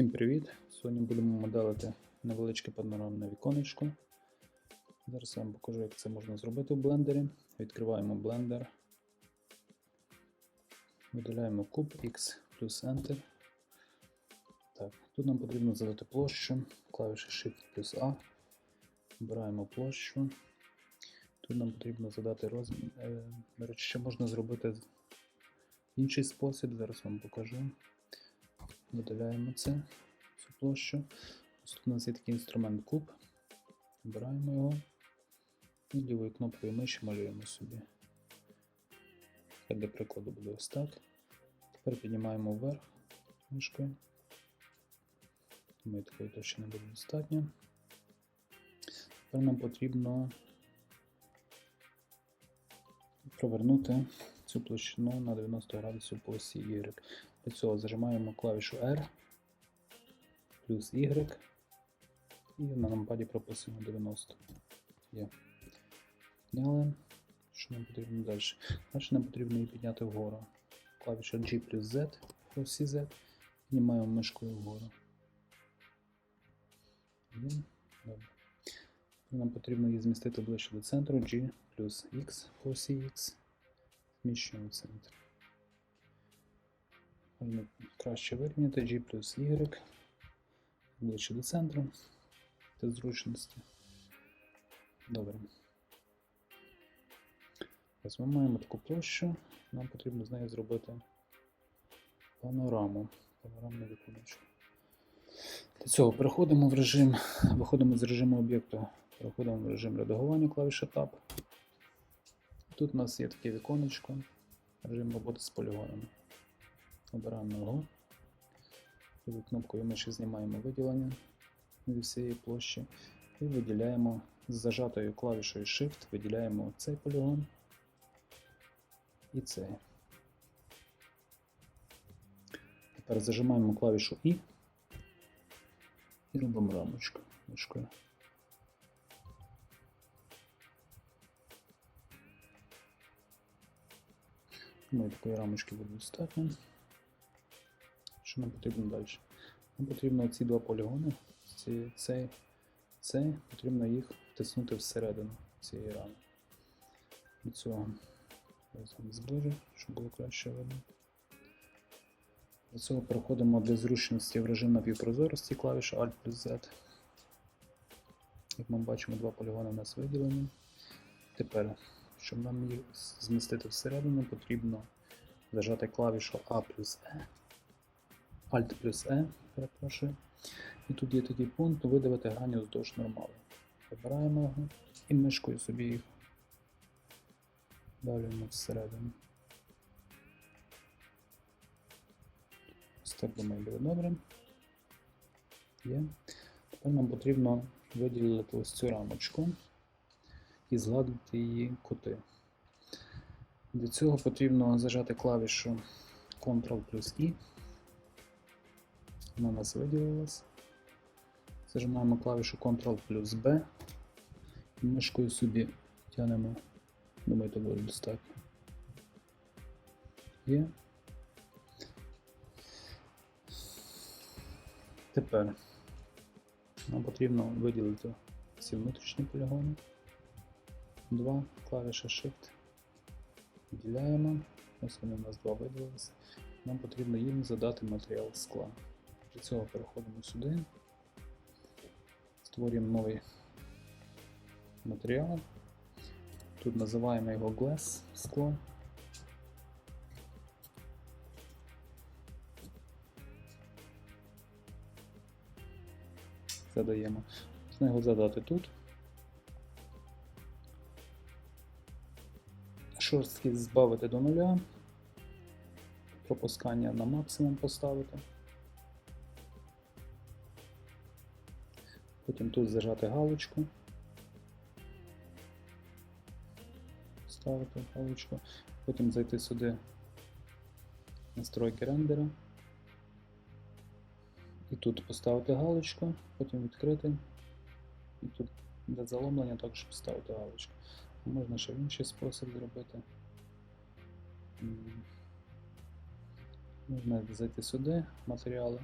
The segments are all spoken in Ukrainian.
Всім привіт! Сьогодні будемо моделити невеличке панорамне віконечко. Зараз я вам покажу, як це можна зробити в блендері. Відкриваємо блендер, виділяємо куб X плюс Enter. Так, Тут нам потрібно задати площу, клавіша Shift плюс A. Обираємо площу. Тут нам потрібно задати розмір. Е, До речі, ще можна зробити інший спосіб, зараз вам покажу. Видаляємо це, цю площу. Ось Тут у нас є такий інструмент куб. Обираємо його і лівою кнопкою миші малюємо собі. Хай для прикладу буде ось так. Тепер піднімаємо вверх мишкою. Думаю, такої точно не буде достатньо. Тепер нам потрібно провернути цю площину на 90 градусів по осі Y. Для цього зажимаємо клавішу R плюс Y і на нампаді прописуємо 90. Є. Підняли. Що нам потрібно далі? Далі нам потрібно її підняти вгору. Клавіша G плюс Z осі Z. Піднімаємо мишкою вгору. Добре. Нам потрібно її змістити ближче до центру G плюс X по осі X. Зміщуємо центр. Краще вирівняти G плюс Y ближче до центру для зручності. Добре. Ось ми маємо таку площу, нам потрібно з нею зробити панораму, панорамне віконечко. Для цього переходимо в режим, виходимо з режиму об'єкту, переходимо в режим редагування клавіша Tab. Тут у нас є таке віконечко, режим роботи з полігонами. Обираємо його. Лівою кнопкою миші знімаємо виділення зі всієї площі і виділяємо з зажатою клавішою Shift, виділяємо цей полігон і цей. Тепер зажимаємо клавішу І і робимо рамочку мишкою. Думаю, такої рамочки буде достатньо. Що нам потрібно далі? Нам потрібно ці два полігони, ці, цей, цей, потрібно їх втиснути всередину цієї рами. До цього я зближу, щоб було краще видно. До цього переходимо для зручності в режим напівпрозорості клавіша Alt плюс Z. Як ми бачимо, два полігони у нас виділені. Тепер, щоб нам їх змістити всередину, потрібно зажати клавішу A плюс E. Alt плюс E, перепрошую. І тут є такий пункт видавити грані вздовж нормали. Вибираємо його і мишкою собі їх давлюємо всередину. Ось так думаю, буде добре. Є. Тепер нам потрібно виділити ось цю рамочку і згладити її кути. Для цього потрібно зажати клавішу Ctrl плюс I. Вона у нас виділилась. Зажимаємо клавішу Ctrl плюс B. І мишкою собі тянемо. Думаю, то буде достатньо. Є. Тепер нам потрібно виділити ці внутрішні полігони. Два, клавіша Shift. Виділяємо. Ось вони у нас два виділилися. Нам потрібно їм задати матеріал скла. Для цього переходимо сюди, створюємо новий матеріал. Тут називаємо його Glass скло. Задаємо. Можна його задати тут. Шорсткість збавити до нуля. Пропускання на максимум поставити. Потім тут зажати галочку. Ставити галочку. Потім зайти сюди настройки рендера. І тут поставити галочку, потім відкрити. І тут для заломлення також поставити галочку. Можна ще в інший спосіб зробити. Можна зайти сюди, матеріали,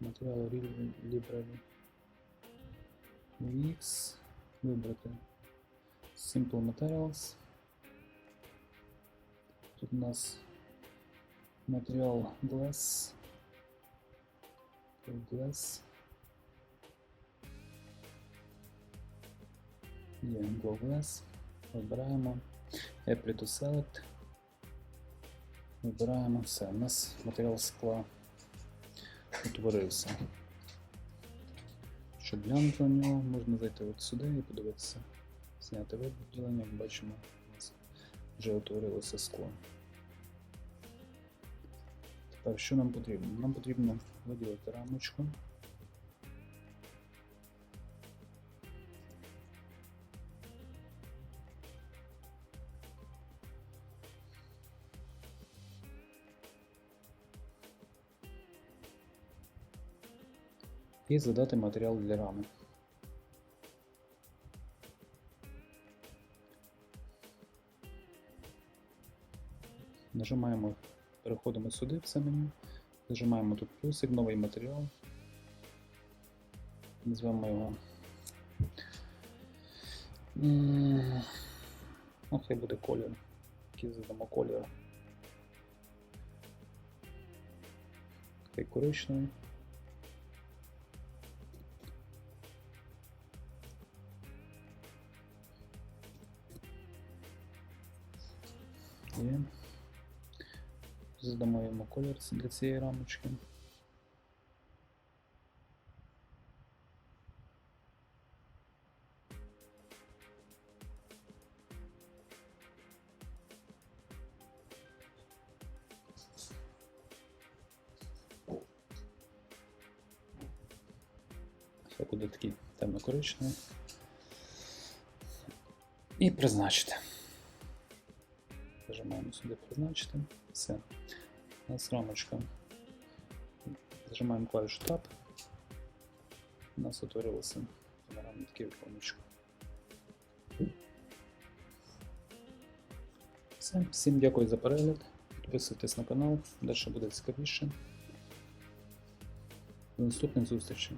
Матеріал Ri- Library. X. Вибрати Simple Materials. Тут у нас матеріал Glass. Glass. Є Go Glass. Вибираємо. Apply to Select. Вибираємо все. У нас матеріал скла утворився. Щоб глянути на нього, можна зайти от сюди і подивитися. Зняти виділення, як бачимо, у нас вже утворилося скло. Тепер що нам потрібно? Нам потрібно виділити рамочку. І задати матеріал для рами. Нажимаємо, переходимо сюди в це меню, нажимаємо тут плюсик, новий матеріал. Назвемо його. Ну, хай буде колір. Який задамо колір. Хай коричневий. Є. Задамо йому колір для цієї рамочки. Буде такий темно-коричневий. І призначити. Зажимаємо сюди призначити. Все. У нас рамочка. Зажимаємо клавішу Tab. У нас утворилося таке віконечко. Все. Всім дякую за перегляд. Підписуйтесь на канал, далі буде цікавіше. До наступних зустрічей.